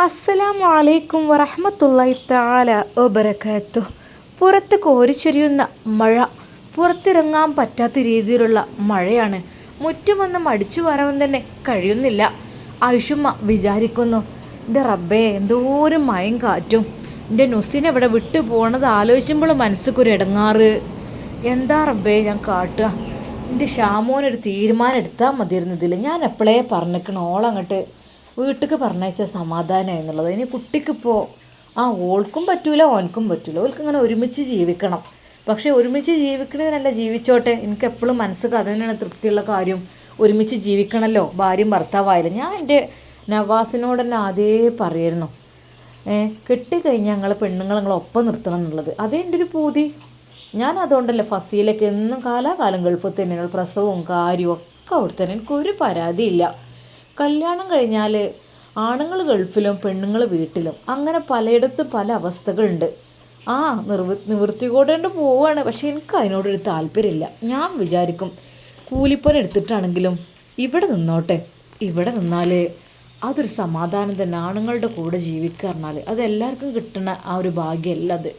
അസ്സലാമു വലൈക്കും വറഹമത്തല്ലായി താല ഒബരക്കാത്തു പുറത്ത് കോരിച്ചൊരിയുന്ന മഴ പുറത്തിറങ്ങാൻ പറ്റാത്ത രീതിയിലുള്ള മഴയാണ്. മുറ്റുമൊന്നും അടിച്ചു വരാൻ തന്നെ കഴിയുന്നില്ല. ആയുഷുമ്മ വിചാരിക്കുന്നു എന്റെ റബ്ബേ എന്തോരം മയം കാറ്റും. എന്റെ നുസിനെ ഇവിടെ വിട്ടു പോണത് ആലോചിക്കുമ്പോൾ മനസ്സിക്കൊരു ഇടങ്ങാറ്. എന്താ റബ്ബേ ഞാൻ കാട്ടുക. എന്റെ ഷാമോനൊരു തീരുമാനം എടുത്താൽ മതിയിരുന്നതിൽ ഞാൻ എപ്പോഴേ പറഞ്ഞിരിക്കണം ഓളങ്ങോട്ട് വീട്ടിലേക്ക് പറഞ്ഞയച്ച സമാധാനമായി എന്നുള്ളത്. ഇനി കുട്ടിക്കിപ്പോൾ ആ ഓൾക്കും പറ്റൂല ഓൻക്കും പറ്റൂല. ഓൾക്ക് ഇങ്ങനെ ഒരുമിച്ച് ജീവിക്കണം. പക്ഷേ ഒരുമിച്ച് ജീവിക്കണതിനല്ല ജീവിച്ചോട്ടെ. എനിക്ക് എപ്പോഴും മനസ്സിൽ അത് തന്നെയാണ് തൃപ്തിയുള്ള കാര്യം. ഒരുമിച്ച് ജീവിക്കണമല്ലോ ഭാര്യയും ഭർത്താവായാലും. ഞാൻ എന്റെ നവാസിനോട് തന്നെ ആദ്യേ പറയായിരുന്നു. ഏ കെട്ടിക്കഴിഞ്ഞാൽ ഞങ്ങൾ പെണ്ണുങ്ങൾ നിങ്ങളെ ഒപ്പം നിർത്തണം എന്നുള്ളത്. അതേ എന്റെ ഒരു പൂതി. ഞാൻ അതുകൊണ്ടല്ലേ ഫസീലൊക്കെ എന്നും കാലാകാലം ഗൾഫ് തന്നെയാണ്. പ്രസവവും കാര്യവും ഒക്കെ അവിടെ തന്നെ എനിക്കൊരു പരാതിയില്ല. കല്യാണം കഴിഞ്ഞാൽ ആണുങ്ങൾ ഗൾഫിലും പെണ്ണുങ്ങൾ വീട്ടിലും അങ്ങനെ പലയിടത്തും പല അവസ്ഥകളുണ്ട്. ആ നിർവൃ നിവൃത്തികോടേണ്ട പോവാണ്. പക്ഷേ എനിക്ക് അതിനോടൊരു താല്പര്യമില്ല. ഞാൻ വിചാരിക്കും കൂലിപ്പണി എടുത്തിട്ടാണെങ്കിലും ഇവിടെ നിന്നോട്ടെ. ഇവിടെ നിന്നാൽ അതൊരു സമാധാനം തന്നെ ആണുങ്ങളുടെ കൂടെ ജീവിക്കുക പറഞ്ഞാൽ അത് എല്ലാവർക്കും കിട്ടുന്ന ആ ഒരു ഭാഗ്യമല്ല അത്.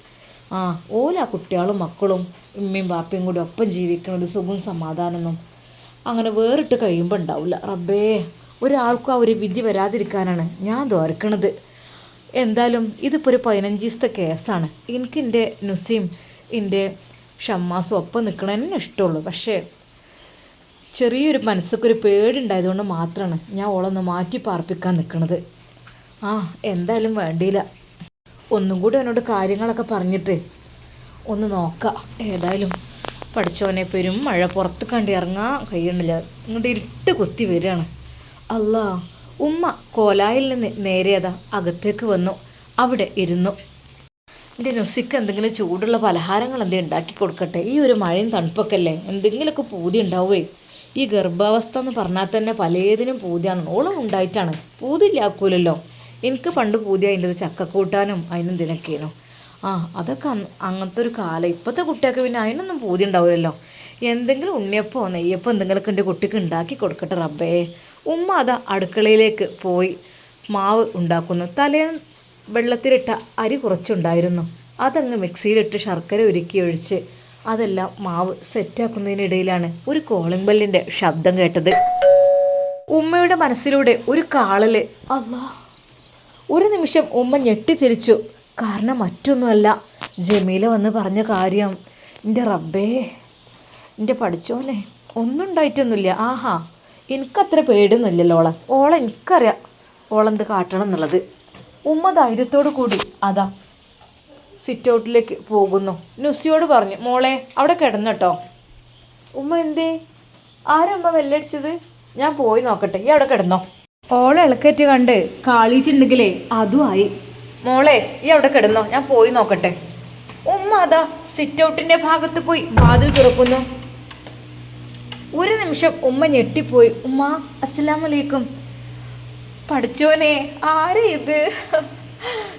ആ ഓല കുട്ടികളും മക്കളും ഉമ്മയും ബാപ്പയും കൂടി ഒപ്പം ജീവിക്കുന്ന ഒരു സുഖവും സമാധാനമൊന്നും അങ്ങനെ വേറിട്ട് കഴിയുമ്പോൾ ഉണ്ടാവില്ല റബ്ബേ ഒരാൾക്കും ആ ഒരു വിധി വരാതിരിക്കാനാണ് ഞാൻ തോർക്കണത് എന്തായാലും ഇതിപ്പോൾ ഒരു പതിനഞ്ച് ദിവസത്തെ കേസാണ്. എനിക്ക് എന്റെ നുസീം എന്റെ ഷമ്മാസും ഒപ്പം നിൽക്കണതന്നെ ഇഷ്ടമുള്ളൂ. പക്ഷേ ചെറിയൊരു മനസ്സൊക്കെ ഒരു പേടിണ്ടായതുകൊണ്ട് മാത്രമാണ് ഞാൻ ഓളൊന്ന് മാറ്റി പാർപ്പിക്കാൻ നിൽക്കുന്നത് ആ എന്തായാലും വേണ്ടിയില്ല. ഒന്നും കൂടി അവനോട് കാര്യങ്ങളൊക്കെ പറഞ്ഞിട്ട് ഒന്ന് നോക്കാം. ഏതായാലും പഠിച്ചവനെ പെരും മഴ പുറത്ത് കണ്ട് ഇറങ്ങാൻ കഴിയണില്ല. ഇങ്ങോട്ട് ഇരുട്ട് കുത്തി വരികയാണ്. അല്ലാ ഉമ്മ കോലായിൽ നിന്ന് നേരെയതാ അകത്തേക്ക് വന്നു. അവിടെ ഇരുന്നു. എന്റെ നുസിക്ക് എന്തെങ്കിലും ചൂടുള്ള പലഹാരങ്ങൾ എന്തെങ്കിലും ഉണ്ടാക്കി കൊടുക്കട്ടെ? ഈ ഒരു മഴയും തണുപ്പൊക്കെ അല്ലേ എന്തെങ്കിലുമൊക്കെ പൂതി ഉണ്ടാവുമേ ഈ ഗർഭാവസ്ഥ എന്ന് പറഞ്ഞാൽ തന്നെ പലതിനും പൂതിയാണ്. ഓളം ഉണ്ടായിട്ടാണ്. പൂതില്ലാക്കൂലല്ലോ എനിക്ക് പണ്ട് പൂതി അതിന്റെ ചക്കക്കൂട്ടാനും അതിനും ഇതിനൊക്കെയാണോ. ആ അതൊക്കെ അങ്ങനത്തെ ഒരു കാലം. ഇപ്പോഴത്തെ കുട്ടിയൊക്കെ പിന്നെ അതിനൊന്നും പൂതി ഉണ്ടാവില്ലല്ലോ. എന്തെങ്കിലും ഉണ്ണിയപ്പോ നെയ്യപ്പോ എന്തെങ്കിലുമൊക്കെ എന്റെ കുട്ടിക്ക് ഉണ്ടാക്കി കൊടുക്കട്ടെ റബ്ബേ. ഉമ്മ അതാ അടുക്കളയിലേക്ക് പോയി മാവ് ഉണ്ടാക്കുന്നു. തലേന്ന് വെള്ളത്തിലിട്ട അരി കുറച്ചുണ്ടായിരുന്നു. അതങ്ങ് മിക്സിയിലിട്ട് ശർക്കര ഉരുക്കി ഒഴിച്ച് അതെല്ലാം മാവ് സെറ്റാക്കുന്നതിനിടയിലാണ് ഒരു കോളിംഗ് ബെല്ലിന്റെ ശബ്ദം കേട്ടത്. ഉമ്മയുടെ മനസ്സിലൂടെ ഒരു കാളൽ അല്ലാ ഒരു നിമിഷം ഉമ്മ ഞെട്ടിത്തിരിച്ചു. കാരണം മറ്റൊന്നുമല്ല ജമീല വന്ന് പറഞ്ഞ കാര്യം. എന്റെ റബ്ബേ എന്റെ പഠിച്ചോനെ ഒന്നും ഉണ്ടായിട്ടൊന്നുമില്ല ആഹാ എനിക്കത്ര പേടിയൊന്നുമില്ലല്ലോ ഓളെ ഓളെ എനിക്കറിയാം ഓളെന്ത് കാട്ടണം എന്നുള്ളത്. ഉമ്മ ധൈര്യത്തോടു കൂടി അതാ സിറ്റ് ഔട്ടിലേക്ക് പോകുന്നു. നുസിയോട് പറഞ്ഞു മോളെ അവിടെ കിടന്നട്ടോ ഉമ്മ എന്തേ? ആരമ്മ വെല്ലടിച്ചത്? ഞാൻ പോയി നോക്കട്ടെ. ഈ അവിടെ കിടന്നോ. ഓളെ ഇളക്കറ്റ് കണ്ട് കാളിയിട്ടുണ്ടെങ്കിലേ അതും ആയി. മോളെ ഈ അവിടെ കിടന്നോ. ഞാൻ പോയി നോക്കട്ടെ. ഉമ്മ അതാ സിറ്റ് ഔട്ടിന്റെ ഭാഗത്ത് പോയി വാതിൽ തുറക്കുന്നു. ഒരു നിമിഷം ഉമ്മ ഞെട്ടിപ്പോയി. ഉമ്മ അസ്സലാമലൈക്കും പഠിച്ചോനെ ആരെ ഇത്?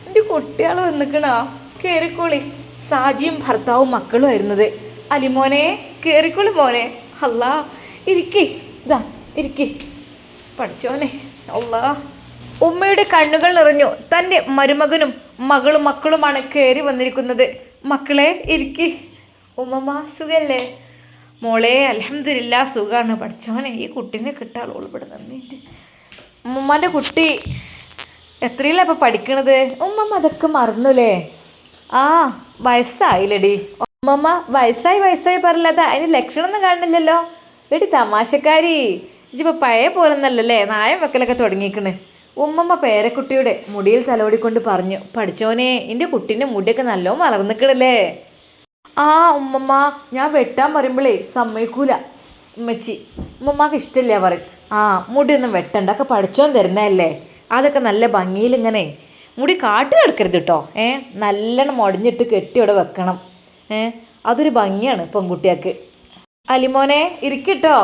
എന്റെ കുട്ടികൾ വന്നിക്കണോ കയറിക്കോളി സാജിയും ഭർത്താവും മക്കളും ആയിരുന്നത്. അലിമോനെ കയറിക്കോളി മോനെ. അല്ലാ ഇരിക്കേ. ഇതാ ഇരിക്കേ. പഠിച്ചോനെ അല്ലാ ഉമ്മയുടെ കണ്ണുകൾ നിറഞ്ഞു. തന്റെ മരുമകനും മകളും മക്കളുമാണ് കയറി വന്നിരിക്കുന്നത്. മക്കളെ ഇരിക്കി. ഉമ്മമ്മ സുഖല്ലേ? മോളെ അലഹമില്ല സുഖമാണ് പഠിച്ചോനെ ഈ കുട്ടീനെ കിട്ടാളോൾ ഇവിടെ നിന്നിട്ട്. ഉമ്മമ്മന്റെ കുട്ടി എത്രയില്ല ഇപ്പം പഠിക്കണത്? ഉമ്മമ്മ അതൊക്കെ മറന്നുല്ലേ? ആ വയസ്സായില്ലടി. ഉമ്മമ്മ വയസ്സായി വയസ്സായി പറയില്ലാതെ അതിന് ലക്ഷണമൊന്നും കാണുന്നില്ലല്ലോ. എടി തമാശക്കാരി. ഇജിപ്പോൾ പഴയ പോലൊന്നല്ലല്ലേ? നായം വെക്കലൊക്കെ തുടങ്ങിക്കണ്. ഉമ്മമ്മ പേരക്കുട്ടിയുടെ മുടിയിൽ തലോടിക്കൊണ്ട് പറഞ്ഞു പഠിച്ചോനെ എന്റെ കുട്ടീന്റെ മുടിയൊക്കെ നല്ലോണം വളർന്നിക്കണല്ലേ? ആ ഉമ്മമ്മ ഞാൻ വെട്ടാൻ പറയുമ്പോഴേ സമ്മതിക്കൂല. ഉമ്മച്ചി ഉമ്മമ്മക്ക് ഇഷ്ടമില്ല പറയും. ആ മുടിയൊന്നും വെട്ടണ്ട ഒക്കെ പഠിച്ചോൻ തരുന്നതല്ലേ? അതൊക്കെ നല്ല ഭംഗിയിൽ ഇങ്ങനെ മുടി കാട്ടി കിടക്കരുത് കേട്ടോ. ഏ നല്ലോണം മുടഞ്ഞിട്ട് കെട്ടി ഇവിടെ വെക്കണം. ഏ അതൊരു ഭംഗിയാണ് പെൺകുട്ടിയാക്ക് അലിമോനെ ഇരിക്കട്ടോ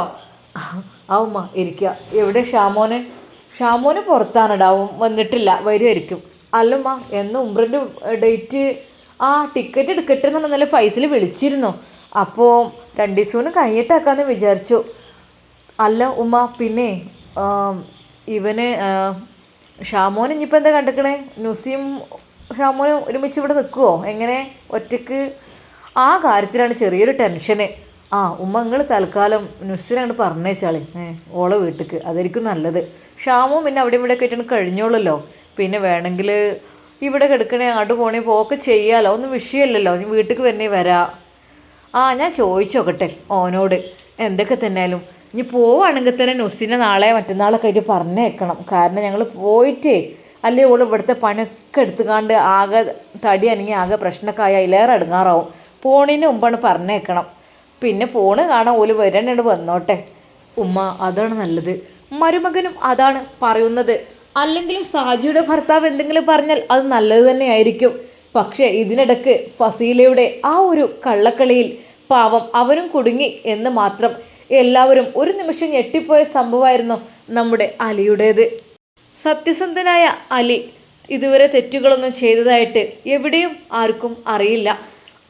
ആ ഉമ്മ ഇരിക്കുക എവിടെ ഷാമോന്? ഷാമോന് പുറത്താണ് ഡാവും വന്നിട്ടില്ല വരുമായിരിക്കും അല്ലമ്മ എന്ന് ഉമ്രന്റെ ഡേറ്റ് ആ ടിക്കറ്റ് എടുക്കട്ടെ എന്ന് ഇന്നലെ ഫൈസിൽ വിളിച്ചിരുന്നു. അപ്പോൾ രണ്ട് ദിവസം കഴിഞ്ഞിട്ടാക്കാന്ന് വിചാരിച്ചു. അല്ല ഉമ്മ പിന്നെ ഇവന് ഷാമോൻ ഇനിയിപ്പോൾ എന്താ കണ്ടിക്കണേ? നുസിയും ഷാമോനും ഒരുമിച്ച് ഇവിടെ നിൽക്കുമോ എങ്ങനെ? ഒറ്റയ്ക്ക്? ആ കാര്യത്തിലാണ് ചെറിയൊരു ടെൻഷന്. ആ ഉമ്മ നിങ്ങൾ തൽക്കാലം നുസിനങ്ങോട്ട് പറഞ്ഞേച്ചാളെ. പറഞ്ഞേച്ചാളി ഓളെ വീട്ടിക്ക്. അതായിരിക്കും നല്ലത്. ഷാമോ പിന്നെ അവിടെ ഇവിടെ ഒക്കെ ആയിട്ടാണ് കഴിഞ്ഞോളല്ലോ. പിന്നെ വേണമെങ്കിൽ ഇവിടെ കിടക്കണേ അങ്ങോട്ട് പോണേ പോക്ക് ചെയ്യാലോ ഒന്നും വിഷയമല്ലല്ലോ നീ വീട്ടിലേക്ക് വരണേ വരാ. ആ ഞാൻ ചോദിച്ചോക്കട്ടെ ഓനോട് എന്തൊക്കെ തന്നെയാലും ഇനി പോവുകയാണെങ്കിൽ തന്നെ നുസിനെ നാളെ മറ്റന്നാളൊക്കെ ആയിട്ട് പറഞ്ഞേക്കണം. കാരണം ഞങ്ങൾ പോയിട്ടേ അല്ലേ ഓൾ ഇവിടുത്തെ പണിയൊക്കെ എടുത്തുകാണ്ട് ആകെ തടി അനങ്ങി ആകെ പ്രശ്നമൊക്കെ ആയി അതിലേറെ അടുങ്ങാറാവും. പോണതിന് മുമ്പാണ് പറഞ്ഞേക്കണം. പിന്നെ പോണ് കാണാൻ ഓൽ വരണുണ്ട് വന്നോട്ടെ. ഉമ്മ അതാണ് നല്ലത്. മരുമകനും അതാണ് പറയുന്നത്. അല്ലെങ്കിലും സാജിയുടെ ഭർത്താവ് എന്തെങ്കിലും പറഞ്ഞാൽ അത് നല്ലത് തന്നെയായിരിക്കും. പക്ഷേ ഇതിനിടക്ക് ഫസീലയുടെ ആ ഒരു കള്ളക്കളിയിൽ പാവം അവനും കുടുങ്ങി എന്ന് മാത്രം എല്ലാവരും ഒരു നിമിഷം ഞെട്ടിപ്പോയ സംഭവമായിരുന്നു നമ്മുടെ അലിയുടേത്. സത്യസന്ധനായ അലി ഇതുവരെ തെറ്റുകളൊന്നും ചെയ്തതായിട്ട് എവിടെയും ആർക്കും അറിയില്ല.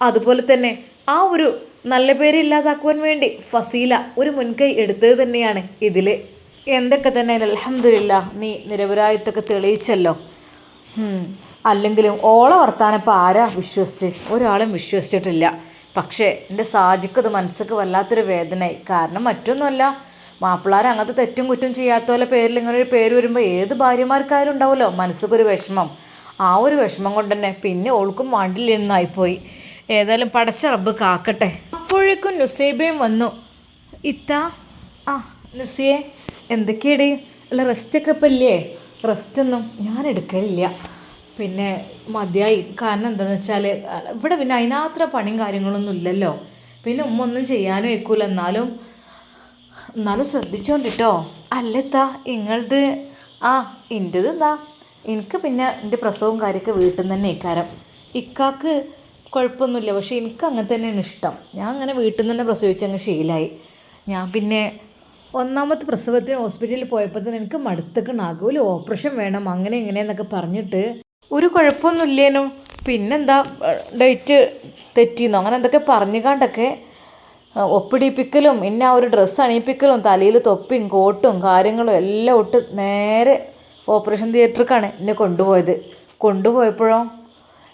അതുപോലെ തന്നെ ആ ഒരു നല്ല പേര് ഇല്ലാതാക്കുവാൻ വേണ്ടി ഫസീല ഒരു മുൻകൈ എടുത്തത് തന്നെയാണ് ഇതിൽ എന്തൊക്കെ തന്നെ അലഹമില്ല നീ നിരപരാധിത്തൊക്കെ തെളിയിച്ചല്ലോ. അല്ലെങ്കിലും ഓള വർത്താനപ്പോൾ ആരാ വിശ്വസിച്ച്? ഒരാളും വിശ്വസിച്ചിട്ടില്ല. പക്ഷേ എന്റെ സാജിക്കത് മനസ്സുക്ക് വല്ലാത്തൊരു വേദനയായി. കാരണം മറ്റൊന്നുമല്ല മാപ്പിളാർ അങ്ങനത്തെ തെറ്റും കുറ്റം ചെയ്യാത്ത പോലെ പേരിൽ ഇങ്ങനെ ഒരു പേര് വരുമ്പോൾ ഏത് ഭാര്യമാർക്കാരും ഉണ്ടാവുമല്ലോ? മനസ്സുക്കൊരു വിഷമം. ആ ഒരു വിഷമം കൊണ്ട് തന്നെ പിന്നെ ഓൾക്കും വാണ്ടില്ലെന്നായിപ്പോയി ഏതായാലും പടച്ച റബ്ബ് കാക്കട്ടെ. അപ്പോഴേക്കും നുസൈബയും വന്നു. ഇത്ത ആ നുസിയെ. എന്തൊക്കെയാടി? അല്ല റെസ്റ്റൊക്കെ ഇപ്പം ഇല്ലേ റെസ്റ്റൊന്നും ഞാൻ എടുക്കലില്ല. പിന്നെ മതിയായി. കാരണം എന്താണെന്ന് വെച്ചാൽ ഇവിടെ പിന്നെ അതിനാത്ര പണിയും കാര്യങ്ങളൊന്നും ഇല്ലല്ലോ. പിന്നെ ഉമ്മ ഒന്നും ചെയ്യാനും വയ്ക്കൂല എന്നാലും എന്നാലും ശ്രദ്ധിച്ചോണ്ടിട്ടോ. അല്ലെത്താ ഇങ്ങളത് ആ എന്റെത് എന്താ? എനിക്ക് പിന്നെ എന്റെ പ്രസവവും കാര്യമൊക്കെ വീട്ടിൽ നിന്ന് തന്നെ ഇക്കാരം ഇക്കാക്ക് കുഴപ്പമൊന്നുമില്ല. പക്ഷേ എനിക്ക് അങ്ങനെ തന്നെയാണ് ഇഷ്ടം. ഞാൻ അങ്ങനെ വീട്ടിൽ നിന്ന് തന്നെ പ്രസവിച്ചങ്ങ് ശീലമായി ഞാൻ പിന്നെ ഒന്നാമത്തെ പ്രസവത്തിന് ഹോസ്പിറ്റലിൽ പോയപ്പോൾ തന്നെ എനിക്ക് മടുത്തൊക്കെ ഒരു ഓപ്പറേഷൻ വേണം അങ്ങനെ ഇങ്ങനെയെന്നൊക്കെ പറഞ്ഞിട്ട്. ഒരു കുഴപ്പമൊന്നുമില്ലേനു. പിന്നെന്താ ഡേറ്റ് തെറ്റിന്നോ അങ്ങനെ എന്തൊക്കെ പറഞ്ഞുകാണ്ടൊക്കെ കണ്ടൊക്കെ ഒപ്പിടിപ്പിക്കലും പിന്നെ ആ ഒരു ഡ്രസ്സ് അണിയിപ്പിക്കലും തലയിൽ തൊപ്പിയും കോട്ടും കാര്യങ്ങളും എല്ലാം ഒട്ട് നേരെ ഓപ്പറേഷൻ തിയേറ്ററിലേക്കാണ് എന്നെ കൊണ്ടുപോയത്. കൊണ്ടുപോയപ്പോഴോ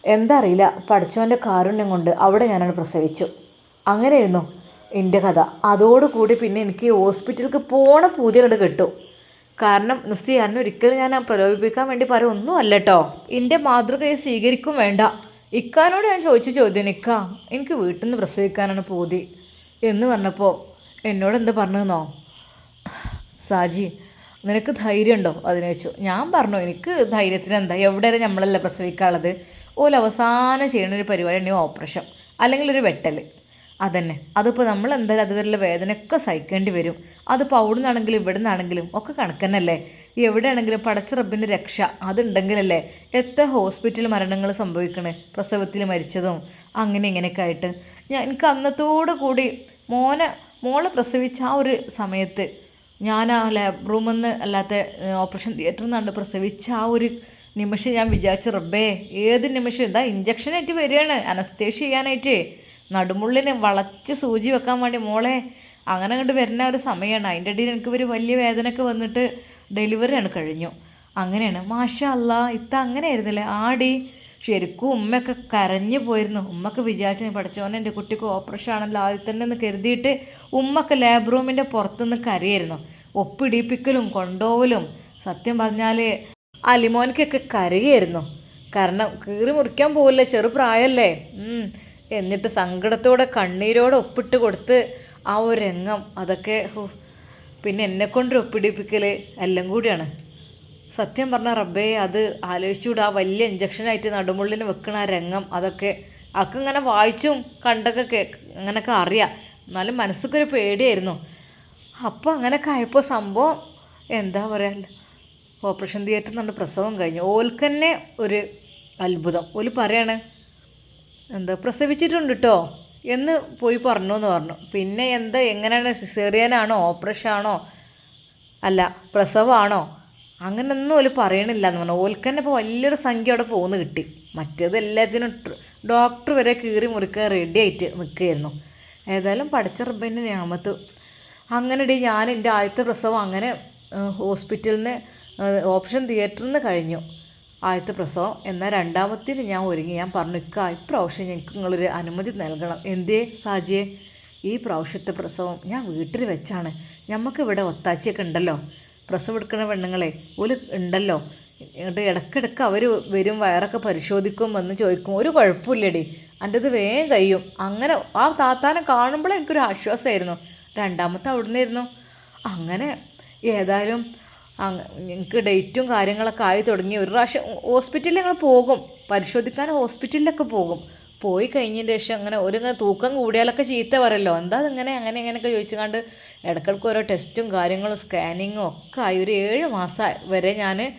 എന്താ അറിയില്ല പഠിച്ചവന്റെ കാരുണ്യം കൊണ്ട് അവിടെ ഞാനാണ് പ്രസവിച്ചു. അങ്ങനെയായിരുന്നു. എന്റെ കഥ. അതോടുകൂടി പിന്നെ എനിക്ക് ഹോസ്പിറ്റലിലേക്ക് പോണ പൂതി കണ്ട് കിട്ടും. കാരണം നുസ്തി അന്നെ ഒരിക്കലും ഞാൻ പ്രലോഭിപ്പിക്കാൻ വേണ്ടി പറയും ഒന്നും അല്ല കേട്ടോ എന്റെ മാതൃകയെ സ്വീകരിക്കും വേണ്ട. ഇക്കാനോട് ഞാൻ ചോദിച്ച ചോദ്യം ഇക്ക എനിക്ക് വീട്ടിൽ നിന്ന് പ്രസവിക്കാനാണ് പൂതി. എന്ന് പറഞ്ഞപ്പോൾ എന്നോട് എന്താ പറഞ്ഞതെന്നോ സാജി നിനക്ക് ധൈര്യമുണ്ടോ അതിനെ വെച്ചു ഞാൻ പറഞ്ഞു എനിക്ക് ധൈര്യത്തിന് എന്താ? എവിടെ വരെ നമ്മളല്ല പ്രസവിക്കാനുള്ളത്? ഓല അവസാനം ചെയ്യുന്ന ഒരു പരിപാടിയാണ് ഓപ്പറേഷൻ. അല്ലെങ്കിൽ ഒരു വെട്ടൽ അതന്നെ. അതിപ്പോൾ നമ്മൾ എന്തായാലും അതുവരെയുള്ള വേദനയൊക്കെ സഹിക്കേണ്ടി വരും. അതിപ്പോൾ അവിടെ നിന്നാണെങ്കിലും ഇവിടെ നിന്നാണെങ്കിലും ഒക്കെ കണക്കന്നല്ലേ? എവിടെയാണെങ്കിലും പടച്ച റബ്ബിന്റെ രക്ഷ അതുണ്ടെങ്കിലല്ലേ എത്ര ഹോസ്പിറ്റൽ മരണങ്ങൾ സംഭവിക്കണേ? പ്രസവത്തിൽ മരിച്ചതും അങ്ങനെ ഇങ്ങനെയൊക്കെ ആയിട്ട്. ഞാൻ എനിക്ക് അന്നത്തോടു കൂടി മോനെ മോളെ പ്രസവിച്ച ആ ഒരു സമയത്ത് ഞാൻ ആ ലാബ് റൂമിൽ നിന്ന് അല്ലാത്ത ഓപ്പറേഷൻ തിയേറ്ററിൽ നിന്നാണ് പ്രസവിച്ച ആ ഒരു നിമിഷം ഞാൻ വിചാരിച്ചു റബ്ബേ ഏത് നിമിഷം? ഇതാ ഇഞ്ചക്ഷനായിട്ട് വരികയാണ്. അനസ്തേഷ്യ ചെയ്യാനായിട്ട്. നടുമുള്ളിന് വളച്ച് സൂചി വെക്കാൻ വേണ്ടി മോളെ അങ്ങനെ കണ്ട് വരുന്ന ഒരു സമയമാണ്. അതിന്റെ ഇടയിൽ എനിക്ക് ഒരു വലിയ വേദനയൊക്കെ വന്നിട്ട് ഡെലിവറിയാണ് കഴിഞ്ഞു. അങ്ങനെയാണ്. മാഷ അല്ല ഇത്ത അങ്ങനെ ആയിരുന്നില്ലേ? ആടി ശരിക്കും ഉമ്മയൊക്കെ കരഞ്ഞു പോയിരുന്നു. ഉമ്മക്ക് വിചാരിച്ചു പഠിച്ചവനെ എന്റെ കുട്ടിക്ക് ഓപ്പറേഷൻ ആണല്ലോ ആദ്യം തന്നെ എന്ന് കരുതിയിട്ട് ഉമ്മക്ക് ലാബ് റൂമിന്റെ പുറത്തുനിന്ന് കരയായിരുന്നു. ഒപ്പിടിപ്പിക്കലും കൊണ്ടുപോകലും സത്യം പറഞ്ഞാൽ അലിമോനിക്കൊക്കെ കരയായിരുന്നു. കാരണം കീറി മുറിക്കാൻ പോകില്ല ചെറുപ്രായമല്ലേ. എന്നിട്ട് സങ്കടത്തോടെ കണ്ണീരോടെ ഒപ്പിട്ട് കൊടുത്ത് ആ ഒരു രംഗം അതൊക്കെ പിന്നെ പിന്നെ കൊണ്ട് ഒപ്പിടിപ്പിക്കൽ എല്ലാം കൂടിയാണ്. സത്യം പറഞ്ഞ റബ്ബേ അത് ആലോചിച്ചുകൂടെ. ആ വലിയ ഇഞ്ചക്ഷനായിട്ട് നടുമുള്ളിന് വെക്കണ ആ രംഗം അതൊക്കെ അക്ക് ഇങ്ങനെ വായിച്ചും കണ്ടൊക്കെ കേ അങ്ങനെയൊക്കെ അറിയാം. എന്നാലും മനസ്സൊക്കെ പേടിയായിരുന്നു. അപ്പോൾ അങ്ങനെയൊക്കെ ആയപ്പോൾ സംഭവം എന്താ പറയുക ഓപ്പറേഷൻ തിയേറ്ററിൽ നിന്ന് പ്രസവം കഴിഞ്ഞു. ഓൽക്കന്നെ ഒരു അത്ഭുതം. ഓൽ പറയാണ് എന്താ പ്രസവിച്ചിട്ടുണ്ട് കേട്ടോ എന്ന് പോയി പറഞ്ഞു എന്ന് പറഞ്ഞു. പിന്നെ എന്താ എങ്ങനെയാണ് സിസേറിയനാണോ ഓപ്പറേഷൻ ആണോ അല്ല പ്രസവമാണോ അങ്ങനൊന്നും ഓൽ പറയണില്ല എന്ന് പറഞ്ഞു. ഓൽക്ക് തന്നെ ഇപ്പോൾ വലിയൊരു സംഖ്യ അവിടെ പോകുന്നു കിട്ടി. മറ്റേത് എല്ലാത്തിനും ഡോക്ടർ വരെ കീറി മുറിക്കാൻ റെഡി ആയിട്ട് നിൽക്കുകയായിരുന്നു ഏതായാലും പഠിച്ച റബ്ബിന്റെ ഞാമത്ത്. അങ്ങനെ ഡി ഞാൻ എന്റെ ആദ്യത്തെ പ്രസവം അങ്ങനെ ഹോസ്പിറ്റലിൽ നിന്ന് ഓപ്ഷൻ തിയേറ്ററിൽ നിന്ന് കഴിഞ്ഞു. ആദ്യത്തെ പ്രസവം. എന്നാൽ രണ്ടാമത്തിന് ഞാൻ ഒരുങ്ങി. ഞാൻ പറഞ്ഞു ഇക്ക ഇപ്രാവശ്യം ഞങ്ങൾക്ക് നിങ്ങളൊരു അനുമതി നൽകണം. എന്തേ സാജിയെ? ഈ പ്രാവശ്യത്തെ പ്രസവം ഞാൻ വീട്ടിൽ വെച്ചാണ്. ഞമ്മക്കിവിടെ ഒത്താശയൊക്കെ ഉണ്ടല്ലോ. പ്രസവം എടുക്കുന്ന പെണ്ണുങ്ങളെ ഒരു ഉണ്ടല്ലോ. എന്നിട്ട് ഇടയ്ക്കിടയ്ക്ക് അവർ വരും വയറൊക്കെ പരിശോധിക്കും വന്ന് ചോദിക്കും. ഒരു കുഴപ്പമില്ലടി. എന്റെത് വേഗം കഴിയും. അങ്ങനെ ആ താത്താനെ കാണുമ്പോൾ എനിക്കൊരു ആശ്വാസമായിരുന്നു. രണ്ടാമത്തെ അവിടുന്നായിരുന്നു. അങ്ങനെ ഏതായാലും ഞങ്ങൾക്ക് ഡേറ്റും കാര്യങ്ങളൊക്കെ ആയി തുടങ്ങി. ഒരു പ്രാവശ്യം ഹോസ്പിറ്റലിൽ ഞങ്ങൾ പോകും. പരിശോധിക്കാൻ ഹോസ്പിറ്റലിലൊക്കെ പോകും. പോയി കഴിഞ്ഞതിന് ശേഷം അങ്ങനെ ഒരു തൂക്കം കൂടിയാലൊക്കെ ചീത്ത പറയല്ലോ. എന്താ ഇങ്ങനെ അങ്ങനെ ഇങ്ങനെയൊക്കെ ചോദിച്ചു കണ്ട് ഇടക്കിടക്ക് ഓരോ ടെസ്റ്റും കാര്യങ്ങളും സ്കാനിങ്ങും ഒക്കെ ആയി. ഒരു ഏഴ് മാസം വരെ ഞാൻ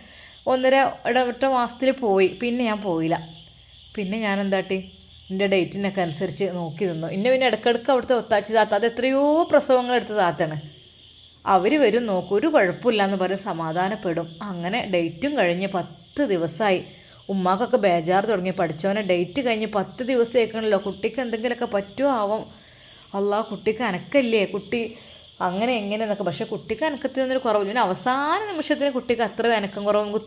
ഒന്നര ഇടവിട്ട മാസത്തിൽ പോയി. പിന്നെ ഞാൻ പോയില്ല. പിന്നെ ഞാൻ എന്താട്ടി എന്റെ ഡേറ്റിനൊക്കെ അനുസരിച്ച് നോക്കി നിന്നു. ഇന്നെ പിന്നെ ഇടയ്ക്കിടയ്ക്ക് അവിടുത്തെ ഒത്താച്ചി താത്ത. അത് എത്രയോ പ്രസവങ്ങൾ എടുത്ത താത്താണ് അവർ വരും നോക്കും ഒരു കുഴപ്പമില്ല എന്ന് പറഞ്ഞ് സമാധാനപ്പെടും. അങ്ങനെ ഡേറ്റും കഴിഞ്ഞ് പത്ത് ദിവസമായി ഉമ്മാക്കൊക്കെ ബേജാറ് തുടങ്ങി. പഠിച്ചവനെ ഡേറ്റ് കഴിഞ്ഞ് പത്ത് ദിവസമേക്കണല്ലോ കുട്ടിക്ക് എന്തെങ്കിലുമൊക്കെ പറ്റുമോ ആവും. അല്ലാ കുട്ടിക്ക് അനക്കല്ലേ? കുട്ടി അങ്ങനെ എങ്ങനെ എന്നൊക്കെ. പക്ഷേ കുട്ടിക്ക് അനക്കത്തിനൊന്നൊരു കുറവില്ല. പിന്നെ അവസാന നിമിഷത്തിന് കുട്ടിക്ക് അത്ര അനക്കം കുറവ് നമുക്ക്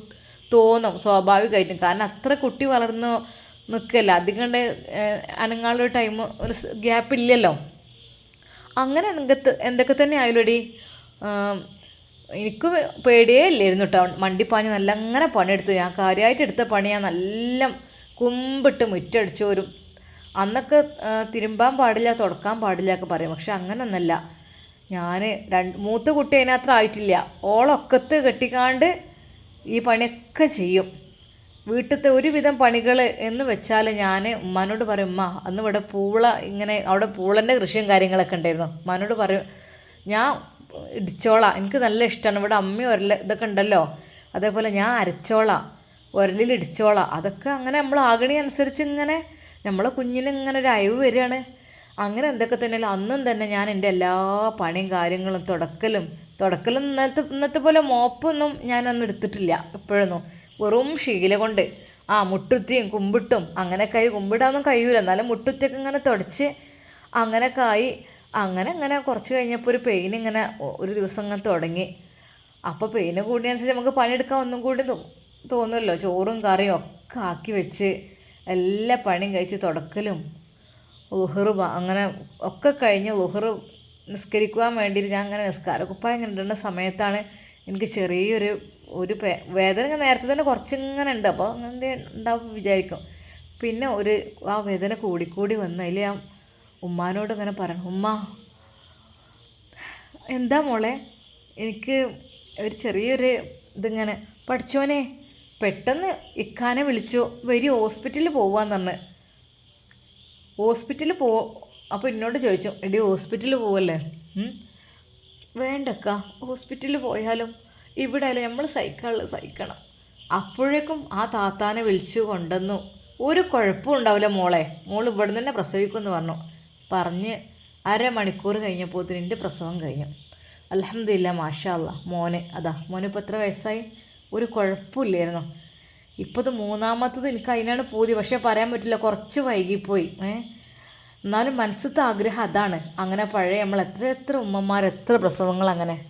തോന്നും സ്വാഭാവികമായിട്ടും. കാരണം അത്ര കുട്ടി വളർന്നു നിൽക്കല്ല അധികം അനങ്ങാനുള്ള ടൈം ഒരു ഗ്യാപ്പ് ഇല്ലല്ലോ അങ്ങനെ എന്തൊക്കെ എന്തൊക്കെ തന്നെ ആയാലോടി. എനിക്ക് പേടിയേ ഇല്ലായിരുന്നു കേട്ടോ മണ്ടിപ്പാഞ്ഞ് നല്ല അങ്ങനെ പണിയെടുത്തു. ഞാൻ കാര്യമായിട്ട് എടുത്ത പണിയാ നല്ല കുമ്പിട്ട് മുറ്റടിച്ചു വരും. അന്നൊക്കെ തിരുമ്പാൻ പാടില്ല തുടക്കാൻ പാടില്ല ഒക്കെ പറയും. പക്ഷെ അങ്ങനൊന്നല്ല. ഞാൻ രണ്ട് മൂത്ത കുട്ടി അതിനകത്ത് ആയിട്ടില്ല. ഓളൊക്കത്ത് കെട്ടിക്കാണ്ട് ഈ പണിയൊക്കെ ചെയ്യും. വീട്ടിലത്തെ ഒരുവിധം പണികൾ എന്ന് വെച്ചാൽ ഞാൻ ഉമ്മാനോട് പറയും ഉമ്മ അന്ന് ഇവിടെ പൂള ഇങ്ങനെ അവിടെ പൂളന്റെ കൃഷിയും കാര്യങ്ങളൊക്കെ ഉണ്ടായിരുന്നു. ഉമ്മാനോട് പറയും ഞാൻ ഇടിച്ചോളാം. എനിക്ക് നല്ല ഇഷ്ടമാണ് ഇവിടെ അമ്മ ഉരൽ ഇതൊക്കെ ഉണ്ടല്ലോ. അതേപോലെ ഞാൻ അരച്ചോളാം. ഉരലിൽ ഇടിച്ചോളാം. അതൊക്കെ അങ്ങനെ നമ്മൾ ആകണി അനുസരിച്ച് ഇങ്ങനെ നമ്മളെ കുഞ്ഞിന് ഇങ്ങനെ ഒരു അയവ് വരികയാണ്. അങ്ങനെ എന്തൊക്കെ തന്നെ അന്നും തന്നെ ഞാൻ എന്റെ എല്ലാ പണിയും കാര്യങ്ങളും തുടക്കലും തുടക്കലും ഇന്നത്തെ ഇന്നത്തെ പോലെ മോപ്പൊന്നും ഞാൻ അന്ന് എടുത്തിട്ടില്ല ഇപ്പോഴൊന്നും. വെറും ശീല കൊണ്ട്. ആ മുട്ടുത്തിയും കുമ്പിട്ടും അങ്ങനെ കൈ കുമ്പിടാനൊന്നും കഴിയൂല. എന്നാലും മുട്ടുത്തിയൊക്കെ ഇങ്ങനെ തുടച്ച് അങ്ങനെയൊക്കെ ആയി അങ്ങനെ അങ്ങനെ കുറച്ച് കഴിഞ്ഞപ്പോൾ ഒരു പെയിൻ ഇങ്ങനെ ഒരു ദിവസം ഇങ്ങനെ തുടങ്ങി. അപ്പോൾ പെയിന് കൂടിയനുസരിച്ച് നമുക്ക് പണിയെടുക്കാൻ ഒന്നും കൂടി തോന്നുമല്ലോ ചോറും കറിയും ഒക്കെ ആക്കി വെച്ച് എല്ലാ പണിയും കഴിച്ച് തുടക്കലും ലുഹറ് അങ്ങനെ ഒക്കെ കഴിഞ്ഞ് ലുഹറ് നിസ്കരിക്കുവാൻ വേണ്ടിയിട്ട് ഞാൻ അങ്ങനെ നിസ്കാര കുപ്പായം ഇടുന്ന സമയത്താണ് എനിക്ക് ചെറിയൊരു ഒരു വേദന നേരത്തെ തന്നെ കുറച്ചിങ്ങനെ ഉണ്ട്. അപ്പോൾ അങ്ങനെ ഉണ്ടാവും വിചാരിക്കും. പിന്നെ ഒരു ആ വേദന കൂടിക്കൂടി വന്ന് അതിൽ ഞാൻ ഉമ്മാനോട് ഇങ്ങനെ പറയണം ഉമ്മ എന്താ മോളെ? എനിക്ക് ഒരു ചെറിയൊരു ഇതിങ്ങനെ പഠിച്ചോനെ പെട്ടെന്ന് ഇക്കാനെ വിളിച്ചു വരി ഹോസ്പിറ്റലിൽ പോവാന്ന് പറഞ്ഞ്. ഹോസ്പിറ്റലിൽ പോ അപ്പോൾ എന്നോട് ചോദിച്ചു എടി ഹോസ്പിറ്റലിൽ പോവല്ലേ? വേണ്ടക്ക ഹോസ്പിറ്റലിൽ പോയാലും ഇവിടെ അല്ലേ നമ്മൾ സൈക്കിളിൽ സഹിക്കണം. അപ്പോഴേക്കും ആ താത്താനെ വിളിച്ചു കൊണ്ടുവന്നു. ഒരു കുഴപ്പവും ഉണ്ടാവില്ല മോളെ മോൾ ഇവിടെ നിന്ന് തന്നെ പ്രസവിക്കുമെന്ന് പറഞ്ഞു. പറഞ്ഞ് അരമണിക്കൂർ കഴിഞ്ഞപ്പോൾ എന്റെ പ്രസവം കഴിഞ്ഞു. അലഹമില്ല മാഷാ മോനെ അതാ മോനിപ്പോൾ എത്ര വയസ്സായി? ഒരു കുഴപ്പമില്ലായിരുന്നു. ഇപ്പോൾ മൂന്നാമത്തത് എനിക്ക് അതിനാണ് പൂതി. പക്ഷേ പറയാൻ പറ്റില്ല കുറച്ച് വൈകിപ്പോയി. ഏ? എന്നാലും മനസ്സത്തെ ആഗ്രഹം അതാണ്. അങ്ങനെ പഴയ നമ്മൾ എത്ര എത്ര ഉമ്മമാർ എത്ര പ്രസവങ്ങൾ അങ്ങനെ.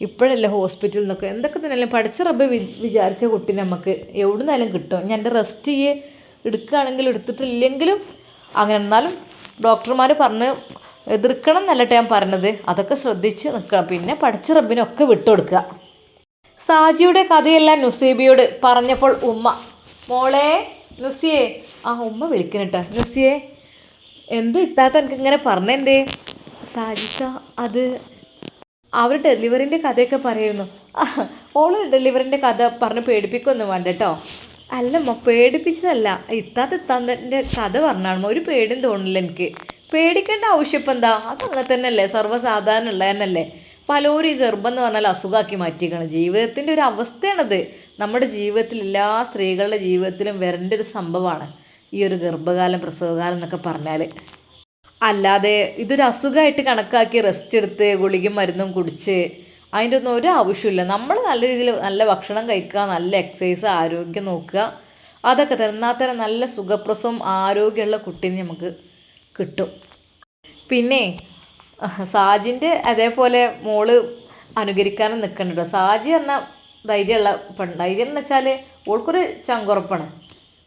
ഇപ്പോഴല്ലേ ഹോസ്പിറ്റലിൽ നിന്നൊക്കെ. എന്തൊക്കെ തന്നെ പഠിച്ച റബ്ബ് വിചാരിച്ച കുട്ടി നമുക്ക് എവിടെ നിന്നാലും കിട്ടും. ഞാൻ എന്റെ റെസ്റ്റ് ചെയ്യേ എടുക്കുകയാണെങ്കിൽ എടുത്തിട്ടില്ലെങ്കിലും അങ്ങനെ എന്നാലും ഡോക്ടർമാർ പറഞ്ഞ് എതിർക്കണം എന്നല്ലട്ടെ ഞാൻ പറഞ്ഞത്. അതൊക്കെ ശ്രദ്ധിച്ച് നിൽക്കണം പിന്നെ പഠിച്ച റബ്ബിനൊക്കെ വിട്ടുകൊടുക്കുക സാജിയുടെ കഥയെല്ലാം നുസീബിയോട് പറഞ്ഞപ്പോൾ ഉമ്മ മോളെ നുസിയെ. ആ ഉമ്മ വിളിക്കണട്ടോ നുസിയെ എന്ത് ഇത്താത്ത എനിക്ക് ഇങ്ങനെ പറഞ്ഞെന്തേ? സാജിത്ത അത് അവർ ഡെലിവറിന്റെ കഥയൊക്കെ പറയുന്നു. ഓൾ ഡെലിവറിന്റെ കഥ പറഞ്ഞ് പേടിപ്പിക്കൊന്നും വേണ്ട കേട്ടോ അല്ലമ്മ പേടിപ്പിച്ചതല്ല. ഇത്താത്ത ഇത്താത്തന്റെ കഥ പറഞ്ഞാണ് ഒരു പേടിയും തോന്നില്ല എനിക്ക്. പേടിക്കേണ്ട ആവശ്യം ഇപ്പം എന്താ അതങ്ങനെ തന്നെയല്ലേ. സർവസാധാരണ ഉള്ളതന്നല്ലേ പലരും ഈ ഗർഭം എന്ന് പറഞ്ഞാൽ അസുഖമാക്കി മാറ്റിക്കണം ജീവിതത്തിന്റെ ഒരു അവസ്ഥയാണത്. നമ്മുടെ ജീവിതത്തിൽ എല്ലാ സ്ത്രീകളുടെ ജീവിതത്തിലും വരേണ്ട ഒരു സംഭവമാണ് ഈ ഒരു ഗർഭകാലം പ്രസവകാലം എന്നൊക്കെ പറഞ്ഞാൽ അല്ലാതെ ഇതൊരു അസുഖമായിട്ട് കണക്കാക്കി റെസ്റ്റ് എടുത്ത് ഗുളികയും മരുന്നും കുടിച്ച് അതിന്റെ ഒന്നും ഒരു ആവശ്യമില്ല നമ്മൾ നല്ല രീതിയിൽ നല്ല ഭക്ഷണം കഴിക്കുക നല്ല എക്സസൈസ് ആരോഗ്യം നോക്കുക അതൊക്കെ തന്നെ. എന്നാൽ തന്നെ നല്ല സുഖപ്രസവം ആരോഗ്യമുള്ള കുട്ടീനെ നമുക്ക് കിട്ടും. പിന്നെ സാജിന്റെ അതേപോലെ മോൾ അനുകരിക്കാനും നിൽക്കണ്ടോ സാജി എന്ന ധൈര്യമുള്ള പെണ്ണ് ധൈര്യം എന്ന് വെച്ചാൽ ഓൾക്കൊരു ചങ്കുറപ്പാണ്.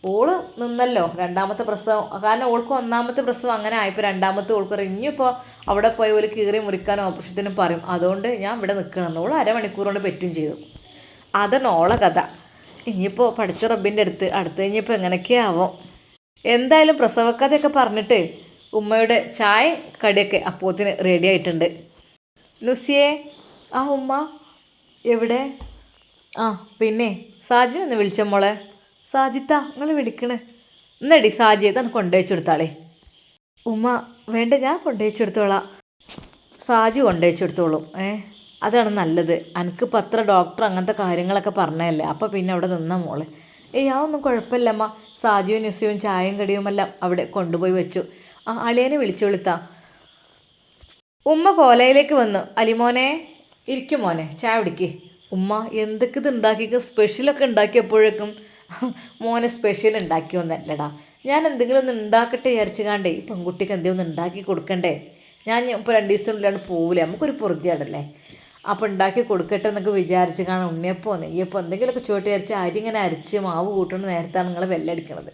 ഓൾ നിന്നല്ലോ. രണ്ടാമത്തെ പ്രസവം. കാരണം ഓൾക്ക് ഒന്നാമത്തെ പ്രസവം അങ്ങനെ ആയപ്പോൾ രണ്ടാമത്തെ ഓൾക്ക് ഇനിയിപ്പോൾ അവിടെ പോയി ഒരു കീറി മുറിക്കാൻ ഓപ്പറേഷത്തിനും പറയും. അതുകൊണ്ട് ഞാൻ ഇവിടെ നിൽക്കണം. ഓൾ അരമണിക്കൂർ കൊണ്ട് പറ്റും ചെയ്തു. അതാണ് ഓളെ കഥ. ഇനിയിപ്പോൾ പഠിച്ച റബ്ബിന്റെ അടുത്ത് അടുത്ത് കഴിഞ്ഞപ്പോൾ എങ്ങനെയൊക്കെയാവും എന്തായാലും പ്രസവക്കഥയൊക്കെ പറഞ്ഞിട്ട് ഉമ്മയുടെ ചായ കടിയൊക്കെ അപ്പോത്തിന് റെഡി ആയിട്ടുണ്ട്. ലുസിയെ ആ ഉമ്മ എവിടെ? ആ പിന്നെ സാജിനൊന്ന് വിളിച്ച മോളെ? സാജിത്ത നിങ്ങൾ വിളിക്കണേ എന്നടി സാജി കൊണ്ടുവച്ചു കൊടുത്താളേ. ഉമ്മ വേണ്ട ഞാൻ കൊണ്ടുവച്ചെടുത്തോളാം സാജി കൊണ്ടുവച്ചെടുത്തോളും ഏ അതാണ് നല്ലത്. എനിക്കിപ്പോൾ അത്ര ഡോക്ടർ അങ്ങനത്തെ കാര്യങ്ങളൊക്കെ പറഞ്ഞതല്ലേ? അപ്പോൾ പിന്നെ അവിടെ നിന്ന മോൾ. ഏയ് അതൊന്നും കുഴപ്പമില്ലമ്മ സാജുവും നുസിയും ചായയും കടിയുമെല്ലാം അവിടെ കൊണ്ടുപോയി വെച്ചു. ആ അളിയനെ വിളിച്ചു വിളിത്താ ഉമ്മ കോലയിലേക്ക് വന്നു. അലിമോനെ ഇരിക്കും മോനെ ചായ പിടിക്ക് ഉമ്മ എന്തൊക്കെ ഇത് ഉണ്ടാക്കിയൊക്കെ? സ്പെഷ്യലൊക്കെ ഉണ്ടാക്കിയപ്പോഴേക്കും മോനെ സ്പെഷ്യൽ ഉണ്ടാക്കിയൊന്നല്ലടാ ഞാൻ എന്തെങ്കിലും ഒന്ന് ഉണ്ടാക്കട്ടെ വിചാരിച്ചു കാണ്ടേ ഈ പെൺകുട്ടിക്ക് എന്തെങ്കിലും ഒന്ന് ഉണ്ടാക്കി കൊടുക്കണ്ടേ? ഞാൻ ഇപ്പോൾ രണ്ട് ദിവസത്തിനുള്ളിലാണ് പോവില്ല നമുക്കൊരു പൊറുതിയാടല്ലേ അപ്പോൾ ഉണ്ടാക്കി കൊടുക്കട്ടെ എന്നൊക്കെ വിചാരിച്ച് കാണാൻ ഉണ്ണിയപ്പോൾ നെയ്യപ്പോൾ എന്തെങ്കിലുമൊക്കെ ചോട്ട് വിചാരിച്ച് അരി ഇങ്ങനെ അരച്ച് മാവ് കൂട്ടുന്ന നേരത്താണ് നിങ്ങൾ വെല്ലടിക്കണത്.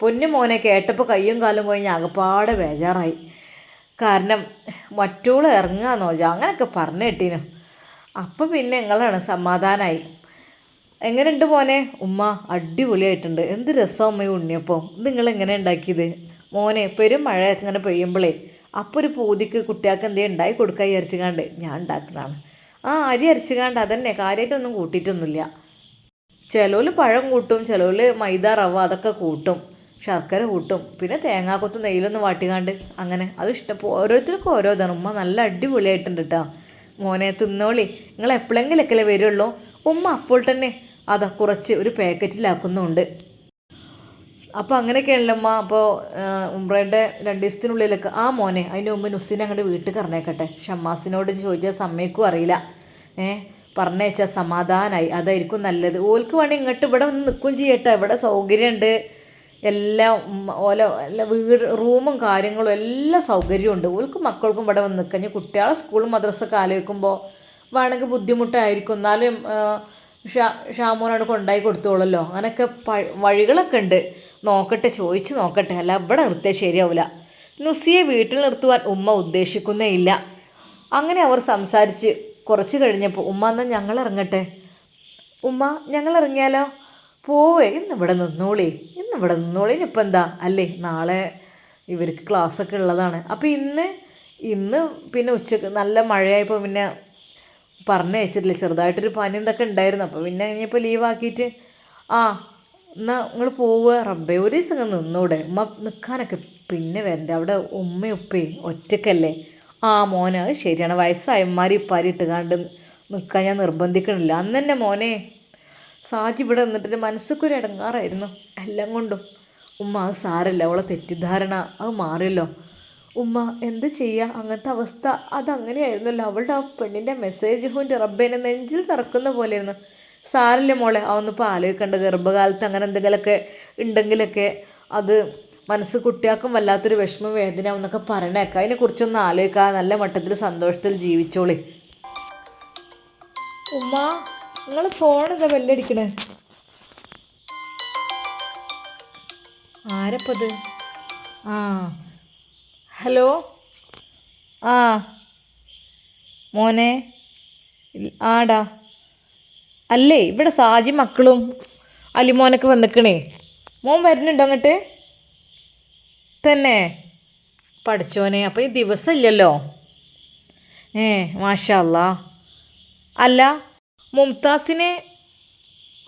പൊന്നു മോനെ കേട്ടപ്പോൾ കയ്യും കാലും കഴിഞ്ഞ് അകപ്പാടെ ബേജാറായി. കാരണം മറ്റോൾ ഇറങ്ങുക എന്നോ അങ്ങനെയൊക്കെ പറഞ്ഞു കിട്ടീനു. അപ്പം പിന്നെ നിങ്ങളാണ് സമാധാനമായി എങ്ങനെയുണ്ട് മോനെ? ഉമ്മ അടിപൊളിയായിട്ടുണ്ട്. എന്ത് രസം അമ്മ ഉണ്ണിയപ്പം. ഇത് നിങ്ങൾ എങ്ങനെ ഉണ്ടാക്കിയത്? മോനെ പെരും മഴ ഇങ്ങനെ പെയ്യുമ്പോഴേ അപ്പോൾ ഒരു പൂതിക്ക് കുട്ടികൾക്ക് എന്തേ ഉണ്ടായി കൊടുക്കാൻ വിചാരിച്ചുകാണ്ട് ഞാൻ ഉണ്ടാക്കുന്നതാണ്. ആ അരി അരച്ചുകാണ്ട് അതന്നെ. കാര്യമായിട്ടൊന്നും കൂട്ടിയിട്ടൊന്നുമില്ല. ചിലവിൽ പഴം കൂട്ടും ചിലവിൽ മൈദ റവ അതൊക്കെ കൂട്ടും ശർക്കര കൂട്ടും പിന്നെ തേങ്ങാക്കൊത്ത് നെയ്യിലൊന്ന് വാട്ടിക്കാണ്ട് അങ്ങനെ. അത് ഇഷ്ടം ഓരോരുത്തർക്കും ഓരോ ഇതാണ്. ഉമ്മ നല്ല അടിപൊളിയായിട്ടുണ്ട് കേട്ടോ മോനെ തിന്നോളി. നിങ്ങൾ എപ്പോഴെങ്കിലൊക്കെ വരുള്ളൂ? ഉമ്മ അപ്പോൾ തന്നെ അതാ കുറച്ച് ഒരു പാക്കറ്റിലാക്കുന്നുണ്ട്. അപ്പോൾ അങ്ങനെയൊക്കെയാണല്ലോ അമ്മ അപ്പോൾ ഉംറയുടെ രണ്ട് ദിവസത്തിനുള്ളിലൊക്കെ ആ മോനെ അതിന് മുമ്പ് നുസിനെ അങ്ങോട്ട് വീട്ടിൽ കറന്നേക്കട്ടെ ഷമ്മാസിനോട് ചോദിച്ചാൽ സമ്മയ്ക്കും അറിയില്ല. ഏ പറഞ്ഞേച്ചാൽ സമാധാനമായി അതായിരിക്കും നല്ലത്. ഓൽക്ക് വേണമെങ്കിൽ ഇങ്ങോട്ട് ഇവിടെ വന്ന് നിൽക്കും ചെയ്യട്ടെ. ഇവിടെ സൗകര്യമുണ്ട്. എല്ലാം ഓല വീട് റൂമും കാര്യങ്ങളും എല്ലാ സൗകര്യമുണ്ട്. ഓൽക്ക് മക്കൾക്കും ഇവിടെ വന്ന് നിൽക്കാൻ കുട്ടികളെ സ്കൂളും മദ്രസൊക്കെ ആലോചിക്കുമ്പോൾ വേണമെങ്കിൽ ബുദ്ധിമുട്ടായിരിക്കും. എന്നാലും ഷാ ഷാമോനോട് കൊണ്ടായി കൊടുത്തോളല്ലോ. അങ്ങനെയൊക്കെ വഴികളൊക്കെ ഉണ്ട്. നോക്കട്ടെ ചോദിച്ച് നോക്കട്ടെ. അല്ല ഇവിടെ നിർത്തിയാൽ ശരിയാവില്ല നുസിയെ വീട്ടിൽ നിർത്തുവാൻ ഉമ്മ ഉദ്ദേശിക്കുന്നേ ഇല്ല. അങ്ങനെ അവർ സംസാരിച്ച് കുറച്ച് കഴിഞ്ഞപ്പോൾ ഉമ്മ എന്നാൽ ഞങ്ങൾ ഇറങ്ങട്ടെ? ഉമ്മ ഞങ്ങൾ ഇറങ്ങിയാലോ? പോവേ നിന്നോളി. ഇന്ന് ഇവിടെ നിന്നോളി. ഇനിയിപ്പോൾ എന്താ? അല്ലേ നാളെ ഇവർക്ക് ക്ലാസ്സൊക്കെ ഉള്ളതാണ്. അപ്പോൾ ഇന്ന് ഇന്ന് പിന്നെ ഉച്ചയ്ക്ക് നല്ല മഴയായപ്പോൾ പിന്നെ പറഞ്ഞു വെച്ചിട്ടില്ല ചെറുതായിട്ടൊരു പനി എന്തൊക്കെ ഉണ്ടായിരുന്നു. അപ്പോൾ പിന്നെ കഴിഞ്ഞപ്പോൾ ലീവാക്കിയിട്ട് ആ എന്നാൽ നിങ്ങൾ പോവുക. റബ്ബേ ഒരു ദിവസം നിന്നൂടെ. ഉമ്മ നിൽക്കാനൊക്കെ പിന്നെ വരണ്ടേ. അവിടെ ഉമ്മയും ഉപ്പയും ഒറ്റക്കല്ലേ? ആ മോനെ അത് ശരിയാണ്. വയസ്സായന്മാർ ഇപ്പാരി ഇട്ടുകാണ്ട് നിൽക്കാൻ ഞാൻ നിർബന്ധിക്കണില്ല. അന്ന് തന്നെ മോനെ സാജി ഇവിടെ നിന്നിട്ട് മനസ്സൊക്കെ ഇടങ്ങാറായിരുന്നു. എല്ലാം കൊണ്ടും. ഉമ്മ അത് സാരല്ല. അവളെ തെറ്റിദ്ധാരണ അത് മാറിയല്ലോ. ഉമ്മ എന്ത് ചെയ്യുക അങ്ങനത്തെ അവസ്ഥ. അതങ്ങനെയായിരുന്നല്ലോ. അവളുടെ ആ പെണ്ണിന്റെ മെസ്സേജ് ഹോന്റെ റബ്ബേനെ നെഞ്ചിൽ തറക്കുന്ന പോലെയായിരുന്നു. സാരല്ല മോളെ അവന്നിപ്പോൾ ആലോചിക്കേണ്ട. ഗർഭകാലത്ത് അങ്ങനെ എന്തെങ്കിലുമൊക്കെ ഉണ്ടെങ്കിലൊക്കെ അത് മനസ്സ് കുട്ടിയാക്കും വല്ലാത്തൊരു വിഷമ വേദന എന്നൊക്കെ പറയണേക്കാം. അതിനെക്കുറിച്ചൊന്ന് ആലോചിക്കുക നല്ല മട്ടത്തിൽ സന്തോഷത്തിൽ ജീവിച്ചോളി. ഉമ്മ നിങ്ങൾ ഫോൺ എന്താ വെല്ലടിക്കണേ ആരപ്പത്? ആ. ഹലോ? ആ. മോനെ ആടാ. അല്ലേ ഇവിടെ സാജി മക്കളും അലിമോനൊക്കെ വന്നിക്കണേ. മോൻ വരുന്നുണ്ടോ അങ്ങോട്ട്? തന്നെ. പഠിച്ചോനെ അപ്പോൾ ഈ ദിവസം ഇല്ലല്ലോ ഏ മാഷല്ല അല്ല മുംതാസിനെ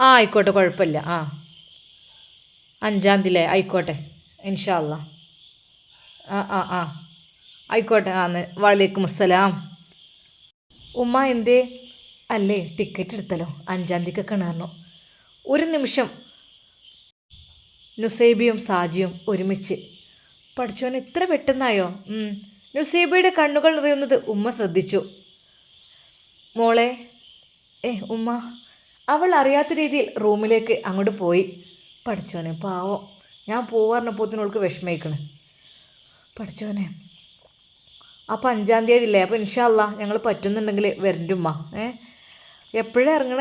ആ ആയിക്കോട്ടെ കുഴപ്പമില്ല. ആ. അഞ്ചാം തീയതി ആയിക്കോട്ടെ ഇൻഷാല്ല ആ ആ ആ. ആയിക്കോട്ടെ ആന്ന്. വലൈക്കും അസ്സലാം. ഉമ്മ എന്തേ? അല്ലേ ടിക്കറ്റ് എടുത്തല്ലോ. അഞ്ചാം തീയതിക്കൊക്കെ പറഞ്ഞു. ഒരു നിമിഷം. നുസൈബിയും സാജിയും ഒരുമിച്ച്. പഠിച്ചവൻ എത്ര പെട്ടെന്നായോ? നുസൈബയുടെ കണ്ണുകൾ എറിയുന്നത് ഉമ്മ ശ്രദ്ധിച്ചു. മോളെ ഏ ഉമ്മ. അവൾ അറിയാത്ത രീതിയിൽ റൂമിലേക്ക് അങ്ങോട്ട് പോയി. പഠിച്ചവനെ പാവം. ഞാൻ പോവാറിനപ്പോത്തിനോൾക്ക് വിഷമിക്കണ് പഠിച്ചോനെ അപ്പോൾ അഞ്ചാം തീയതി ഇല്ലേ അപ്പോൾ ഇൻഷാല്ല ഞങ്ങൾ പറ്റുന്നുണ്ടെങ്കിൽ വരണ്ടുമ്മ ഏ? എപ്പോഴാണ് ഇറങ്ങണേ?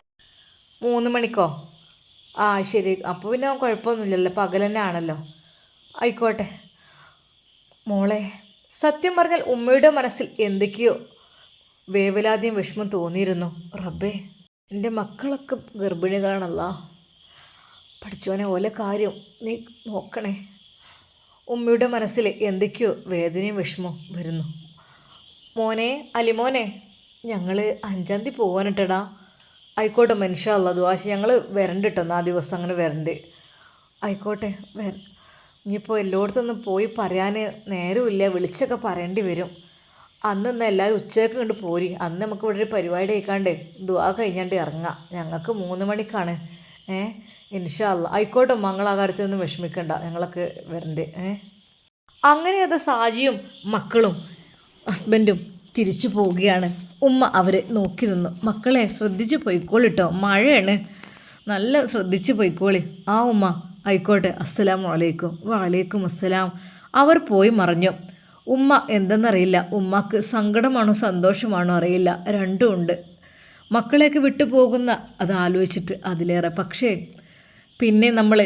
മൂന്ന് മണിക്കോ? ആ ശരി. അപ്പോൾ പിന്നെ കുഴപ്പമൊന്നുമില്ലല്ലോ. പകൽ തന്നെ ആണല്ലോ. ആയിക്കോട്ടെ. മോളെ സത്യം പറഞ്ഞാൽ ഉമ്മയുടെ മനസ്സിൽ എന്തൊക്കെയോ വേവലാദ്യം വിഷമം തോന്നിയിരുന്നു. റബ്ബേ എന്റെ മക്കളൊക്കെ ഗർഭിണികളാണല്ലോ. പഠിച്ചോനെ ഓലെ കാര്യം നീ നോക്കണേ. ഉമ്മയുടെ മനസ്സിൽ എന്തൊക്കെയോ വേദനയും വിഷമവും വരുന്നു. മോനെ അലിമോനെ ഞങ്ങൾ അഞ്ചാം തീയതി പോകാനിട്ടടാ ആയിക്കോട്ടെ മനുഷ്യ ദുവാശ ഞങ്ങൾ വരണ്ട് കേട്ടോ ആ ദിവസം അങ്ങനെ വരണ്ട്. ആയിക്കോട്ടെ വര. ഇനിയിപ്പോൾ എല്ലായിടത്തൊന്നും പോയി പറയാൻ നേരമില്ല വിളിച്ചൊക്കെ പറയേണ്ടി വരും. അന്ന് ഇന്ന് എല്ലാവരും ഉച്ചയ്ക്ക് കണ്ട് പോരി. അന്ന് നമുക്ക് ഇവിടെ ഒരു പരിപാടി ആയിക്കാണ്ട് ദുവാ കഴിഞ്ഞാണ്ട് ഇറങ്ങാം. ഞങ്ങൾക്ക് മൂന്ന് മണിക്കാണ്. ഏ? ഇൻഷാല്ല ആയിക്കോട്ടെ മംഗളാകാരത്തിൽ കാര്യത്തിലൊന്നും വിഷമിക്കണ്ട. ഞങ്ങളൊക്കെ വരണ്ടേ ഏ? അങ്ങനെ അത് സാജിയും മക്കളും ഹസ്ബൻഡും തിരിച്ചു പോവുകയാണ്. ഉമ്മ അവരെ നോക്കി നിന്നു. മക്കളെ ശ്രദ്ധിച്ച് പോയിക്കോളിട്ടോ മഴയാണ്. നല്ല ശ്രദ്ധിച്ച് പോയിക്കോളി. ആ ഉമ്മ ആയിക്കോട്ടെ അസ്സലാം അലൈക്കും. വലൈക്കും അസ്സലാം. അവർ പോയി മറിഞ്ഞു. ഉമ്മ എന്തെന്നറിയില്ല. ഉമ്മക്ക് സങ്കടമാണോ സന്തോഷമാണോ അറിയില്ല. രണ്ടും ഉണ്ട്. മക്കളെയൊക്കെ വിട്ടു പോകുന്ന അത് ആലോചിച്ചിട്ട് അതിലേറെ. പക്ഷേ പിന്നെ നമ്മൾ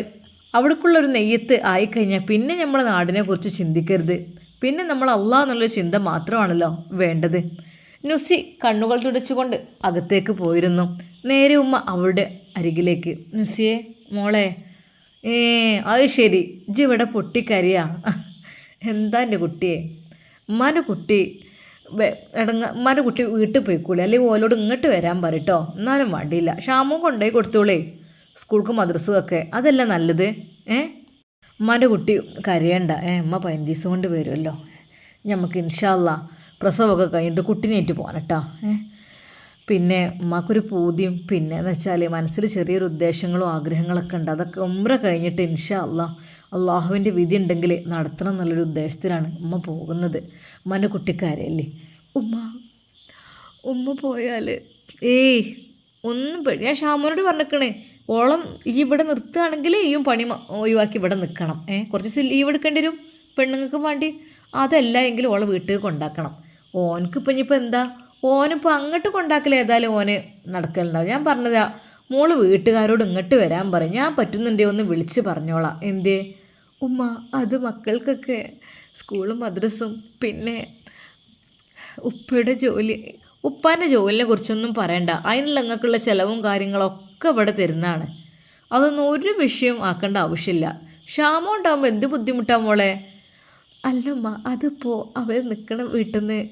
അവിടേക്കുള്ളൊരു നെയ്യത്ത് ആയിക്കഴിഞ്ഞാൽ പിന്നെ നമ്മൾ നാടിനെ കുറിച്ച് ചിന്തിക്കരുത്. പിന്നെ നമ്മൾ അള്ളാഹ് എന്നുള്ളൊരു ചിന്ത മാത്രമാണല്ലോ വേണ്ടത്. നുസി കണ്ണുകൾ തുടച്ചുകൊണ്ട് അകത്തേക്ക് പോയിരുന്നു. നേരെ ഉമ്മ അവളുടെ അരികിലേക്ക് നുസിയെ മോളെ ഏ അത് ശരി. ജി ഇവിടെ പൊട്ടിക്കരിയാ. എന്താ എന്റെ കുട്ടിയെ? ഉമ്മാന്റെ കുട്ടി ഇടങ്ങ ഉമ്മാന്റെ കുട്ടി വീട്ടിൽ പോയിക്കൂടെ? അല്ലെങ്കിൽ ഓലോട് ഇങ്ങോട്ട് വരാൻ പറയട്ടോ എന്നാലും വേണ്ടിയില്ല ഷാമു കൊണ്ടുപോയി കൊടുത്തോളേ. സ്കൂൾക്ക് ഒക്കെ അതല്ല നല്ലത്? ഏ? ഉമ്മാന്റെ കുട്ടി കരയണ്ട. ഏ ഉമ്മ പതിനഞ്ച് ദിവസം കൊണ്ട് വരുമല്ലോ നമുക്ക് ഇൻഷാല്ല പ്രസവമൊക്കെ കഴിഞ്ഞിട്ട് കുട്ടിനേറ്റ് പോകാൻ കേട്ടോ ഏ? പിന്നെ ഉമ്മാക്കൊരു പൂതിയും പിന്നെ എന്ന് വെച്ചാൽ മനസ്സിൽ ചെറിയൊരു ഉദ്ദേശങ്ങളും ആഗ്രഹങ്ങളൊക്കെ ഉണ്ട്. അതൊക്കെ ഉമ്ര കഴിഞ്ഞിട്ട് ഇൻഷാ അല്ല അള്ളാഹുവിന്റെ വിധി ഉണ്ടെങ്കിൽ നടത്തണം എന്നുള്ളൊരു ഉദ്ദേശത്തിലാണ് ഉമ്മ പോകുന്നത്. ഉമ്മന്റെ കുട്ടിക്കാരല്ലേ ഉമ്മ ഉമ്മ പോയാൽ ഏയ് ഒന്നും ഞാൻ ഷാമോനോട് പറഞ്ഞിക്കണേ. ഓളം ഈ ഇവിടെ നിർത്തുകയാണെങ്കിൽ ഈയും പണി ഒഴിവാക്കി ഇവിടെ നിൽക്കണം. ഏ കുറച്ച് ലീവ് എടുക്കേണ്ടി വരും. പെണ്ണുങ്ങൾക്ക് വേണ്ടി അതല്ല എങ്കിൽ ഓളെ വീട്ടിൽ കൊണ്ടാക്കണം. ഓനക്ക് ഇപ്പം ഇനിയിപ്പോൾ എന്താ? ഓനിപ്പോൾ അങ്ങോട്ട് കൊണ്ടാക്കൽ ഏതായാലും ഓന് നടക്കലുണ്ടാവും. ഞാൻ പറഞ്ഞതാ മോൾ വീട്ടുകാരോട് ഇങ്ങോട്ട് വരാൻ പറയും. ഞാൻ പറ്റുന്നുണ്ടേ ഒന്ന് വിളിച്ച് പറഞ്ഞോളാം. എന്തേ? ഉമ്മ അത് മക്കൾക്കൊക്കെ സ്കൂളും മദ്രസും പിന്നെ ഉപ്പയുടെ ജോലി ഉപ്പാന്റെ ജോലിനെ കുറിച്ചൊന്നും പറയണ്ട. അതിനുള്ള നിങ്ങൾക്കുള്ള ചിലവും കാര്യങ്ങളൊക്കെ ഇവിടെ തരുന്നതാണ്. അതൊന്നും ഒരു വിഷയം ആക്കേണ്ട ആവശ്യമില്ല. ക്ഷാമം ഉണ്ടാകുമ്പോൾ എന്ത് ബുദ്ധിമുട്ടാ മോളെ? അല്ലമ്മ അതിപ്പോൾ അവർ നിൽക്കണ വീട്ടിൽ നിന്ന്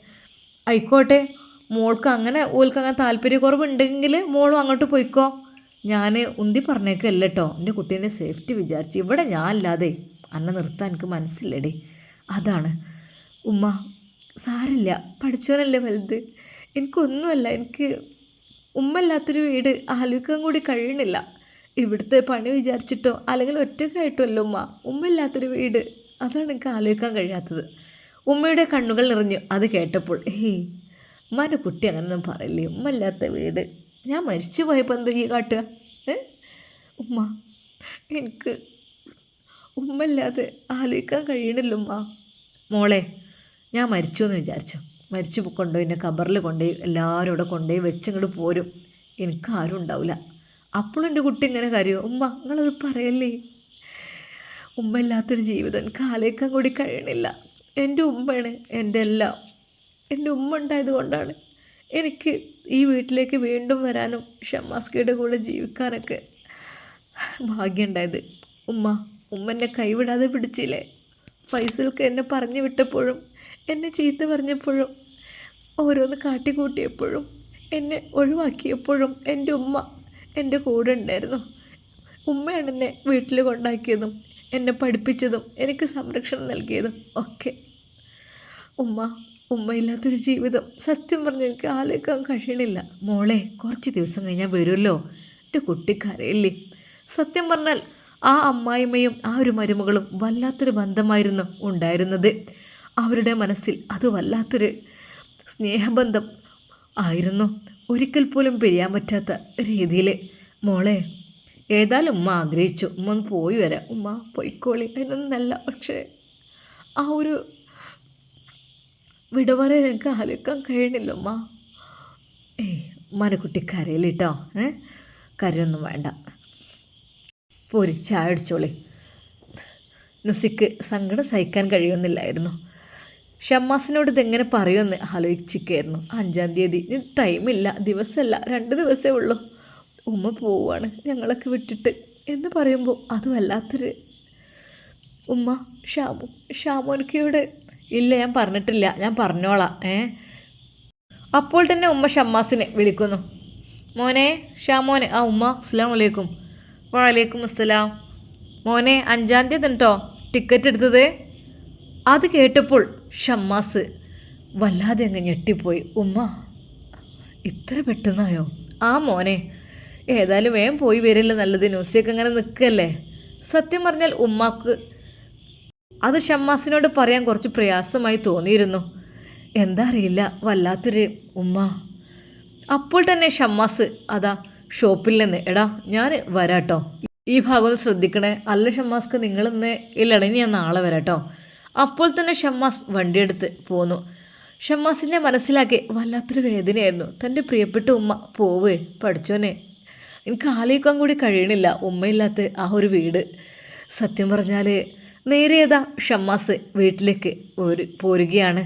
ആയിക്കോട്ടെ. മോൾക്ക് അങ്ങനെ ഓൾക്ക് അങ്ങനെ താല്പര്യക്കുറവുണ്ടെങ്കിൽ മോളും അങ്ങോട്ട് പോയിക്കോ. ഞാൻ ഉന്തി പറഞ്ഞേക്കല്ല കേട്ടോ എന്റെ കുട്ടീന്റെ സേഫ്റ്റി വിചാരിച്ച്. ഇവിടെ ഞാൻ അല്ലാതെ അന്നെ നിർത്താൻ എനിക്ക് മനസ്സില്ലടി. അതാണ്. ഉമ്മ സാരില്ല. പഠിച്ചവനല്ലേ വലുത്. എനിക്കൊന്നുമല്ല. എനിക്ക് ഉമ്മല്ലാത്തൊരു വീട് ആലോചിക്കാൻ കൂടി കഴിയണില്ല. ഇവിടുത്തെ പണി വിചാരിച്ചിട്ടോ അല്ലെങ്കിൽ ഒറ്റക്കായിട്ടോ അല്ല ഉമ്മ. ഉമ്മയില്ലാത്തൊരു വീട്. അതാണ് എനിക്ക് ആലോചിക്കാൻ കഴിയാത്തത്. ഉമ്മയുടെ കണ്ണുകൾ നിറഞ്ഞു അത് കേട്ടപ്പോൾ ഹേയ് ഉമ്മാന്റെ കുട്ടി അങ്ങനൊന്നും പറയില്ലേ? ഉമ്മല്ലാത്ത വീട്. ഞാൻ മരിച്ചു പോയപ്പോൾ എന്താ ഈ കാട്ടുക? ഉമ്മ എനിക്ക് ഉമ്മല്ലാതെ ആലോചിക്കാൻ കഴിയണില്ല ഉമ്മ. മോളെ ഞാൻ മരിച്ചു എന്ന് വിചാരിച്ചു? മരിച്ചു കൊണ്ടുപോയി എന്നെ കബറിൽ കൊണ്ടുപോയി എല്ലാവരും ഇവിടെ കൊണ്ടുപോയി വെച്ചിങ്ങോട്ട് പോരും. എനിക്ക് ആരും ഉണ്ടാവില്ല. അപ്പോഴും എന്റെ കുട്ടി ഇങ്ങനെ കരയോ ഉമ്മ നിങ്ങളത് പറയല്ലേ? ഉമ്മ ഇല്ലാത്തൊരു ജീവിതം എനിക്ക് ആലേക്കാൻ കൂടി കഴിയണില്ല. എന്റെ ഉമ്മയാണ് എന്റെ എല്ലാം. എന്റെ ഉമ്മ ഉണ്ടായത് കൊണ്ടാണ് എനിക്ക് ഈ വീട്ടിലേക്ക് വീണ്ടും വരാനും ഷമ്മാസ്കയുടെ കൂടെ ജീവിക്കാനൊക്കെ ഭാഗ്യമുണ്ടായത് ഉമ്മ ഉമ്മ എന്നെ കൈവിടാതെ പിടിച്ചില്ലേ? ഫൈസൽക്ക് എന്നെ പറഞ്ഞു വിട്ടപ്പോഴും എന്നെ ചീത്ത പറഞ്ഞപ്പോഴും ഓരോന്ന് കാട്ടിക്കൂട്ടിയപ്പോഴും എന്നെ ഒഴിവാക്കിയപ്പോഴും എന്റെ ഉമ്മ എന്റെ കൂടെ ഉണ്ടായിരുന്നു. ഉമ്മയാണ് എന്നെ വീട്ടിൽ കൊണ്ടാക്കിയതും എന്നെ പഠിപ്പിച്ചതും എനിക്ക് സംരക്ഷണം നൽകിയതും ഒക്കെ. ഉമ്മ ഉമ്മയില്ലാത്തൊരു ജീവിതം സത്യം പറഞ്ഞ് എനിക്ക് ആലോചിക്കാൻ കഴിയണില്ല. മോളെ കുറച്ച് ദിവസം കഴിഞ്ഞാൽ വരുമല്ലോ. എന്റെ കുട്ടിക്കാരയില്ലേ കരയില്ലേ? സത്യം പറഞ്ഞാൽ ആ അമ്മായിമ്മയും ആ ഒരു മരുമകളും വല്ലാത്തൊരു ബന്ധമായിരുന്നു ഉണ്ടായിരുന്നത്. അവരുടെ മനസ്സിൽ അത് വല്ലാത്തൊരു സ്നേഹബന്ധം ആയിരുന്നു. ഒരിക്കൽ പോലും പിരിയാൻ പറ്റാത്ത രീതിയിൽ. മോളെ ഏതായാലും ഉമ്മ ആഗ്രഹിച്ചു. ഉമ്മ ഒന്ന് പോയി വരാം. ഉമ്മ പൊയ്ക്കോളി. അതിനൊന്നല്ല പക്ഷേ ആ ഒരു വിടവറെ എനിക്ക് ആലോചിക്കാൻ കഴിയണില്ല ഉമ്മ. ഏയ് ഉമ്മാന്റെ കുട്ടി കരയിലിട്ടോ ഏ? കരയൊന്നും വേണ്ട. പോരി ചായ അടിച്ചോളി നുസിക്ക് സങ്കടം സഹിക്കാൻ കഴിയുന്നില്ലായിരുന്നു. ഷമ്മാസിനോട് ഇതെങ്ങനെ പറയുമെന്ന് ആലോചിച്ചിരിക്കായിരുന്നു അഞ്ചാം തീയതി. ഇനി ടൈമില്ല ദിവസമല്ല. രണ്ട് ദിവസമേ ഉള്ളൂ. ഉമ്മ പോവാണ് ഞങ്ങളൊക്കെ വിട്ടിട്ട്. എന്ന് പറയുമ്പോൾ അത് വല്ലാത്തൊരു ഉമ്മ ഷാമു ഷാമോനിക്കയോട് ഇല്ല ഞാൻ പറഞ്ഞിട്ടില്ല. ഞാൻ പറഞ്ഞോളാം. ഏ? അപ്പോൾ തന്നെ ഉമ്മ ഷമ്മാസിനെ വിളിക്കുന്നു. മോനെ ഷാമോനെ. ആ ഉമ്മ അസ്സാം വലൈക്കും വലൈക്കും അസ്സലാം. മോനെ അഞ്ചാം തീയതി കേട്ടോ ടിക്കറ്റ് എടുത്തത്. അത് കേട്ടപ്പോൾ ഷമ്മാസ് വല്ലാതെ അങ്ങ് ഞെട്ടിപ്പോയി. ഉമ്മ ഇത്ര പെട്ടെന്നായോ? ആ മോനെ ഏതായാലും വേഗം പോയി വരില്ല നല്ലത്. ന്യൂസിയൊക്കെ അങ്ങനെ നിൽക്കല്ലേ? സത്യം പറഞ്ഞാൽ ഉമ്മാക്ക് അത് ഷമ്മാസിനോട് പറയാൻ കുറച്ച് പ്രയാസമായി തോന്നിയിരുന്നു. എന്താ അറിയില്ല വല്ലാത്തൊരു ഉമ്മ. അപ്പോൾ തന്നെ ഷമ്മാസ് അതാ ഷോപ്പിൽ നിന്ന് എടാ ഞാൻ വരാട്ടോ. ഈ ഭാഗം ഒന്ന് ശ്രദ്ധിക്കണേ. അല്ല ഷമ്മാസ്ക്ക് നിങ്ങളിന്ന് ഇല്ലടങ്ങി ഞാൻ നാളെ വരാട്ടോ. അപ്പോൾ തന്നെ ഷമ്മാസ് വണ്ടിയെടുത്ത് പോന്നു. ഷമ്മാസിനെ മനസ്സിലാക്കി വല്ലാത്തൊരു വേദനയായിരുന്നു. തന്റെ പ്രിയപ്പെട്ട ഉമ്മ പോവേ പഠിച്ചോനെ. എനിക്ക് ആലോചിക്കാൻ കൂടി കഴിയണില്ല ഉമ്മയില്ലാത്ത ആ ഒരു വീട്. സത്യം പറഞ്ഞാൽ നേരെയതാ ഷമ്മാസ് വീട്ടിലേക്ക് ഒരു പോരുകയാണ്.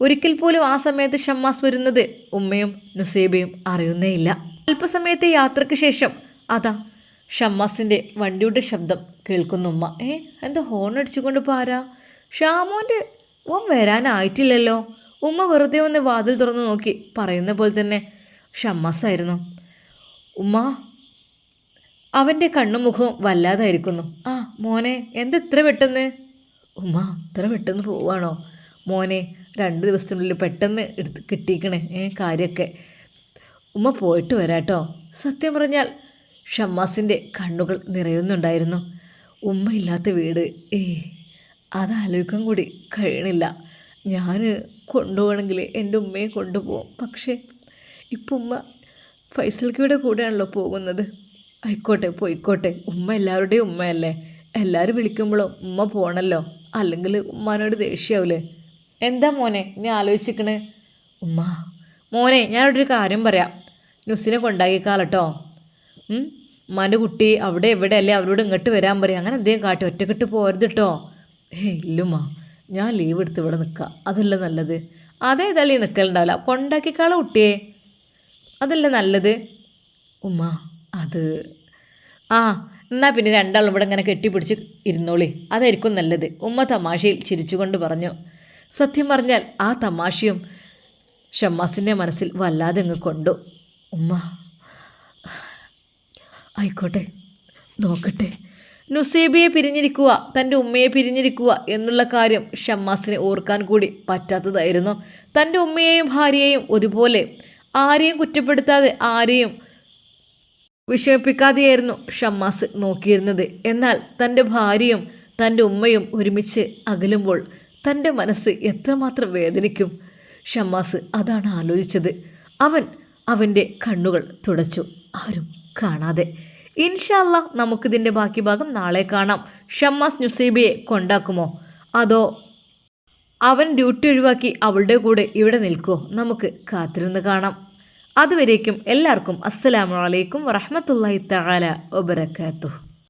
ഒരിക്കൽ പോലും ആ സമയത്ത് ഷമ്മാസ് വരുന്നത് ഉമ്മയും നുസേബയും അറിയുന്നേയില്ല അല്പസമയത്തെ യാത്രയ്ക്ക് ശേഷം അതാ ഷമ്മാസിന്റെ വണ്ടിയുടെ ശബ്ദം കേൾക്കുന്നു ഉമ്മ. ഏ എന്താ ഹോൺ അടിച്ചുകൊണ്ട് പാരാ ഷാമോന്റെ ഓൻ വരാനായിട്ടില്ലല്ലോ. ഉമ്മ വെറുതെ ഒന്ന് വാതിൽ തുറന്ന് നോക്കി പറയുന്ന പോലെ തന്നെ ഷമ്മസായിരുന്നു. ഉമ്മ അവന്റെ കണ്ണും മുഖവും വല്ലാതായിരിക്കുന്നു. ആ മോനെ എന്ത് ഇത്ര പെട്ടെന്ന്? ഉമ്മ ഇത്ര പെട്ടെന്ന് പോവാണോ മോനെ രണ്ട് ദിവസത്തിനുള്ളിൽ പെട്ടെന്ന് എടുത്ത് കിട്ടിയിക്കണേ ഏ കാര്യമൊക്കെ. ഉമ്മ പോയിട്ട് വരാട്ടോ. സത്യം പറഞ്ഞാൽ ഷമ്മാസിന്റെ കണ്ണുകൾ നിറയുന്നുണ്ടായിരുന്നു. ഉമ്മയില്ലാത്ത വീട് ഏ അതാലോചിക്കാൻ കൂടി കഴിയണില്ല. ഞാൻ കൊണ്ടുപോകണമെങ്കിൽ എന്റെ ഉമ്മയെ കൊണ്ടുപോകും. പക്ഷേ ഇപ്പം ഉമ്മ ഫൈസൽക്കയുടെ കൂടെയാണല്ലോ പോകുന്നത്. ആയിക്കോട്ടെ പോയിക്കോട്ടെ. ഉമ്മ എല്ലാവരുടെയും ഉമ്മയല്ലേ? എല്ലാവരും വിളിക്കുമ്പോഴും ഉമ്മ പോണല്ലോ? അല്ലെങ്കിൽ ഉമ്മാനോട് ദേഷ്യമാവില്ലേ എന്താ മോനെ നീ ആലോചിച്ചിക്കണേ ഉമ്മ മോനെ ഒരു കാര്യം പറയാം. ന്യൂസിനെ കൊണ്ടാക്കിക്കാലട്ടോ ഉമ്മാന്റെ കുട്ടി അവിടെ എവിടെ അല്ലേ അവരോട് ഇങ്ങോട്ട് വരാൻ പറയാം? അങ്ങനെ എന്തെങ്കിലും കാട്ടി ഒറ്റക്കെട്ട് പോരുത് കേട്ടോ ഏയ് ഇല്ലുമ്മ ഞാൻ ലീവ് എടുത്ത് ഇവിടെ നിൽക്കുക അതല്ല നല്ലത്? അതേ അതേതല്ലേ നിൽക്കലുണ്ടാവില്ല കൊണ്ടാക്കിക്കാളെ കുട്ടിയെ. അതല്ല നല്ലത്? ഉമ്മ അത്. ആ എന്നാൽ പിന്നെ രണ്ടാളും ഇവിടെ ഇങ്ങനെ കെട്ടിപ്പിടിച്ച് ഇരുന്നോളി. അതായിരിക്കും നല്ലത്. ഉമ്മ തമാശയിൽ ചിരിച്ചുകൊണ്ട് പറഞ്ഞു. സത്യം പറഞ്ഞാൽ ആ തമാശയും ഷമ്മാസിന്റെ മനസ്സിൽ വല്ലാതെ അങ്ങ് കൊണ്ടു. ഉമ്മ ആയിക്കോട്ടെ നോക്കട്ടെ. നുസേബിയെ പിരിഞ്ഞിരിക്കുക തന്റെ ഉമ്മയെ പിരിഞ്ഞിരിക്കുക എന്നുള്ള കാര്യം ഷമ്മാസിനെ ഓർക്കാൻ കൂടി പറ്റാത്തതായിരുന്നു. തന്റെ ഉമ്മയെയും ഭാര്യയെയും ഒരുപോലെ ആരെയും കുറ്റപ്പെടുത്താതെ ആരെയും വിഷമിപ്പിക്കാതെയായിരുന്നു ഷമ്മാസ് നോക്കിയിരുന്നത്. എന്നാൽ തന്റെ ഭാര്യയും തന്റെ ഉമ്മയും ഒരുമിച്ച് അകലുമ്പോൾ തന്റെ മനസ്സ് എത്രമാത്രം വേദനിക്കും ഷമ്മാസ് അതാണ് ആലോചിച്ചത്. അവൻ അവന്റെ കണ്ണുകൾ തുടച്ചു ആരും കാണാതെ ഇൻഷല്ല നമുക്കിതിന്റെ ബാക്കി ഭാഗം നാളെ കാണാം. ഷമ്മാസ് നുസൈബിയെ കൊണ്ടാക്കുമോ? അതോ അവൻ ഡ്യൂട്ടി ഒഴിവാക്കി അവളുടെ കൂടെ ഇവിടെ നിൽക്കുമോ നമുക്ക് കാത്തിരുന്ന് കാണാം. അതുവരേക്കും എല്ലാവർക്കും അസ്സലാമു അലൈക്കും വറഹമത്തല്ലാഹി തആല വബറകാതുഹു.